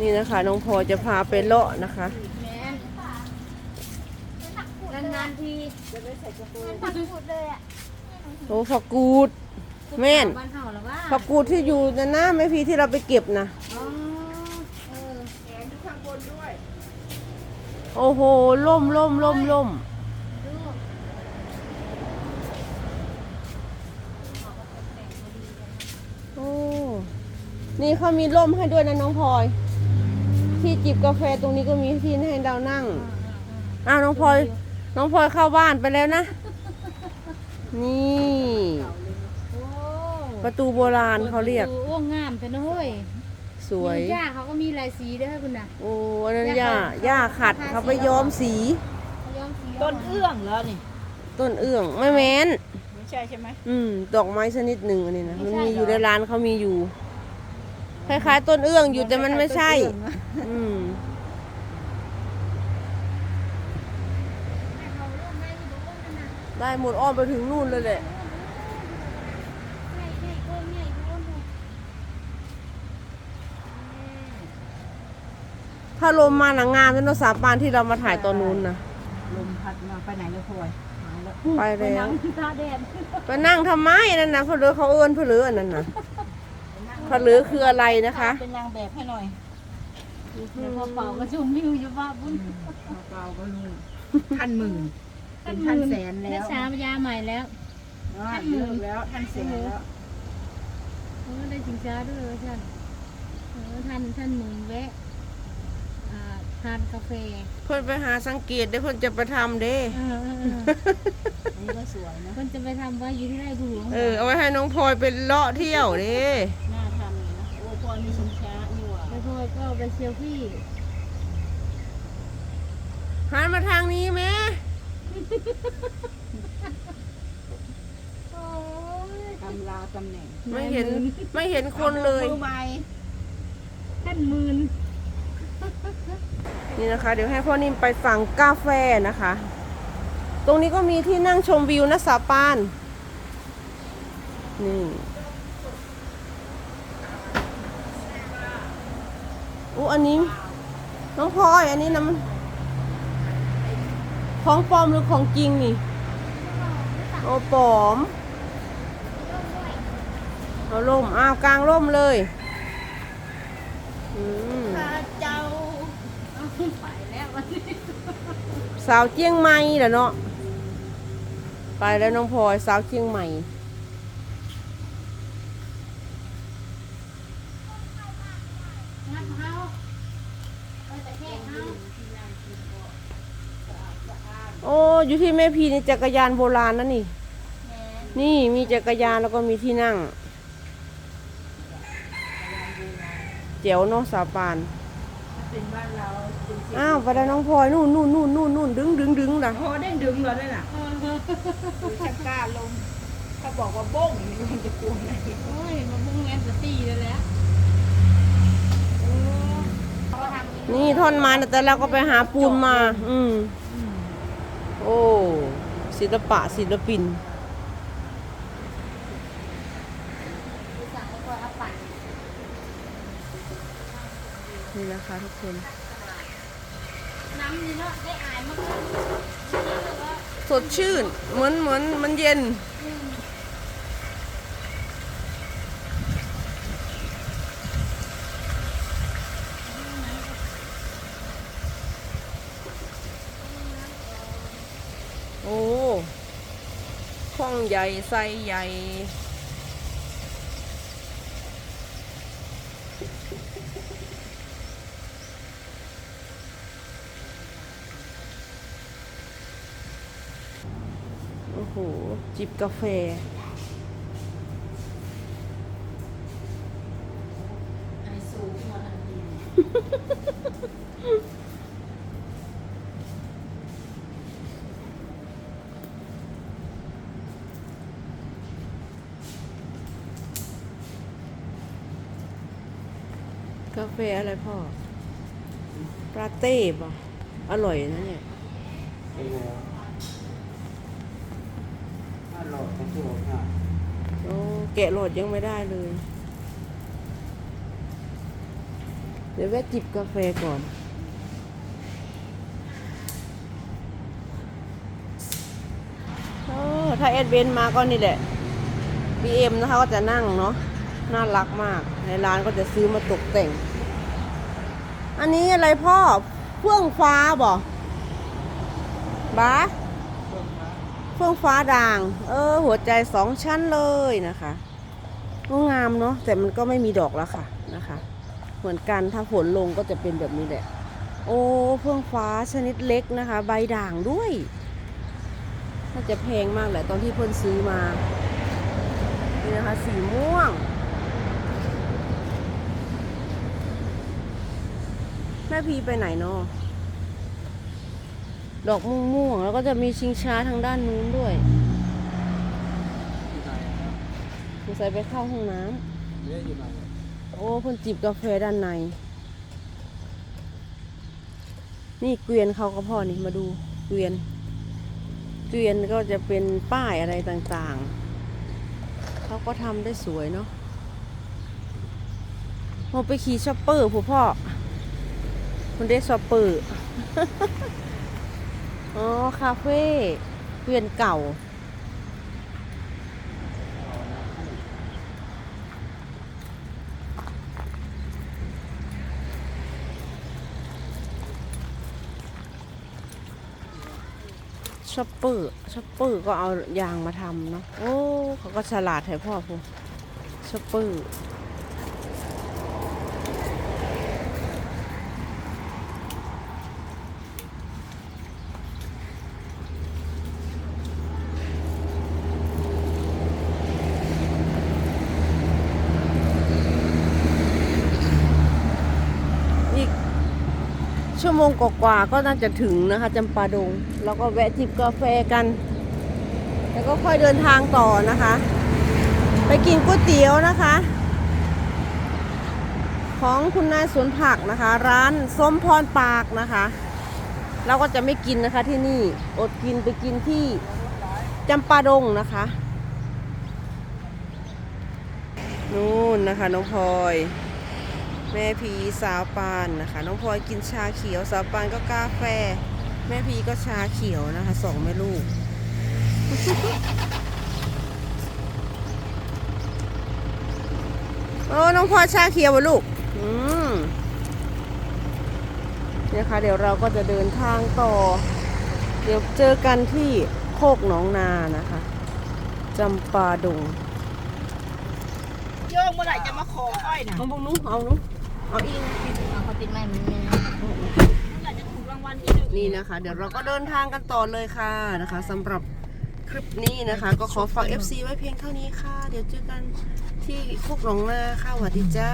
นี่นะคะน้องพลอยจะพาไปเลาะนะคะแม่นนานๆทีจะไปใส่กระโปรงผักกูดเลยอะโอ้ผักกูด แม่นบ้านเฮาหรอว่าผักกูดที่อยู่นะนะแม่พีที่เราไปเก็บนะอ๋อเออโอ้โหล่มล่มล่มล่มดูโอ้ นี่เขามีร่มให้ด้วยนะน้องพลอยที่ จิบกาแฟตรงนี้ก็มีที่ให้เรานั่งอ้าวน้องพลอยน้องพลอยเข้าบ้านไปแล้วนะ นี่โอ้ประตูโบราณเขาเรียกโอ้งามแต่นะเฮ้ยสวยย่าเขาก็มีลายสีด้วยให้คุณน่ะโอ้อันนั้นย่าย่าขัดเขาไปย้อมสีย้อมสี ต้นเอื้องเหรอนี่ต้นเอื้องไม่แม้นไม่ใช่ใช่ไหมอืมดอกไม้ชนิดหนึ่งอันนี้นะมันมีอยู่ในร้านเขามีอยู่ คล้ายๆ ต้นเอื้องอยู่แต่มันไม่ใช่ อืมได้หมดอ้อมไปถึงนู่นเลยแหละถ้าลมมาหนังงามจะนสาปานที่เรามาถ่ายตอนนู้นนะลมพัดมาไปไหนแล้วพลอยหายแล้วไปแล้วตาแดดไปนั่งทำไมนั่นนะเพลือเขาเอิ้นเพลืออันนั้นนะ เพลือคืออะไรนะคะ เป็นนางแบบให้หน่อยเดี๋ยวพอเป่ากระชุ่มวิวอยู่ว่าบุญเบาๆก็ลุงท่านหมื่นเป็นท่านแสนแล้วได้สามยาใหม่แล้วอ่าเลิกแล้วท่านแสนแล้วเออได้สิงช้าด้วยเหรอท่านเออท่านท่านหมุนแวะอ่าทานกาแฟเพื่อนไปหาสังเกตได้เพื่อนจะไปทำเด้เออเออเอออันนี้ก็สวยนะมันจะไปทำไว่าอยู่ที่ไร่บุหลวงเออเอาไว้ให้น้องพลอยไปเลาะเที่ยวเด้ แล้วพอก็ไปเซลฟี่หันมาทางนี้แม่โอ้ยตำลาตำแหน่งไม่เห็นไม่เห็นคนเลย มือใหม่ท่านหมื่นนี่นะคะ เดี๋ยวให้พ่อนิ่มไปสั่งกาแฟนะคะ ตรงนี้ก็มีที่นั่งชมวิวนะสาปานนี่ อู้อันนี้ น้องพลอย อันนี้นะมันของปลอมหรือของจริงนี่ โอ้ปลอม เอาล่ม อ้าวกลางล่มเลยอืมข้าเจ้าเอาไปแล้ววันนี้สาวเจียงใหม่เหรอเนาะ ไปแล้วน้องพลอยสาวเจียงใหม่ งัดเฮาไปแต่แค่เฮา โอ้อยู่ที่แม่พีนี่จักรยานโบราณนะนี่แหมนี่มีจักรยานแล้วก็มีที่นั่ง เจ๋วเนาะสาวปานเป็นบ้านเราจริงอ้าวไปแล้วน้องพลอยนู่นนู่นนู่นนู่นนู่นดึงดึงดึงนะๆพอได้ดึงเหรอได้น่ะดูชักกล้าลง ถ้าบอกว่าบ้งมันจะกลัวไหนโอ้ยมาบุ้งแอนสตีแล้วแหละนี่ท่อนไม้นะแต่เราก็ไปหาปูนมา อืม โอ้ ศิลปะศิลปิน นี่นะคะทุกคน น้ำนี่เนาะได้อายมากสดชื่น เหมือนเหมือนมันเย็นโอ้ ช่องใหญ่ไซใหญ่โอ้โห จิบกาแฟ ไอซูมาทันที กาแฟอะไรพ่อปาเต้ป่ะอร่อยนะเนี่ยถ้าหลอดของตัวเนี่ยโอ้แกะโหลดยังไม่ได้เลย เดี๋ยวแวะจิบกาแฟก่อนเออถ้าเอ็ดเวนมาก็นี่แหละ BM นะคะก็จะนั่งเนาะ น่ารักมาก ในร้านก็จะซื้อมาตกแต่ง อันนี้อะไรพ่อเฟื่องฟ้าบ่บ้าเฟื่องฟ้าด่าง เออ หัวใจสองชั้นเลยนะคะก็งามเนาะแต่มันก็ไม่มีดอกแล้วค่ะนะคะ เหมือนกันถ้าฝนลงก็จะเป็นแบบนี้แหละ โอ้เฟื่องฟ้าชนิดเล็กนะคะ ใบด่างด้วยน่าจะแพงมากแหละตอนที่เพิ่นซื้อมานี่นะคะสีม่วง ม่พีไปไหนเนาะดอกม่วงม่วงๆแล้วก็จะมีชิงช้าทางด้านนู้นด้วยสงสัยไปเข้าห้องน้ำโอ้เพิ่นจิบกาแฟด้านใน นี่เกวียนเขาก็พ่อนี่มาดูเกวียน เกวียนก็จะเป็นป้ายอะไรต่างๆ เขาก็ทำได้สวยเนาะโมไปขี่ช็อปเปอร์ผู้พ่อ มันได้ช็อปเปอร์อ๋อ คาเฟ่เวียนเก่า ช็อปเปอร์ช็อปเปอร์ก็เอายางมาทำเนาะ โอ้ เขาก็ฉลาดแท้พ่อพูช็อปเปอร์ ชั่วโมงกว่าก็น่าจะถึงนะคะจำปาดง แล้วก็แวะจิบกาแฟกัน แล้วก็ค่อยเดินทางต่อนะคะ ไปกินก๋วยเตี๋ยวนะคะ ของคุณนายสวนผักนะคะ ร้านส้มพรปากนะคะเราก็จะไม่กินนะคะที่นี่อดกินไปกินที่จำปาดงนะคะนู่นนะคะน้องพลอย แม่พีสาวปานนะคะ น้องพลอยกินชาเขียว สาวปานก็กาแฟ แม่พีก็ชาเขียวนะคะสองแม่ลูก โอ้น้องพลอยชาเขียววะลูก อืมเนี่ยค่ะเดี๋ยวเราก็จะเดินทางต่อ เดี๋ยวเจอกันที่โคกหนองนานะคะจำปาดงโยงเมื่อไหร่จะมาขออ้อยนะเอาบุ้งนุ้เอานุ้ เอาอีกเขาติดไม่มันเมื่อไหร่จะถูกรางวัลที่หนึ่งนี่นะคะ เดี๋ยวเราก็เดินทางกันต่อเลยค่ะนะคะสำหรับคลิปนี้นะคะ ก็ขอฝาก FC ไว้เพียงเท่านี้ค่ะ เดี๋ยวเจอกันที่คุกหนองนาค่ะสวัสดีจ้า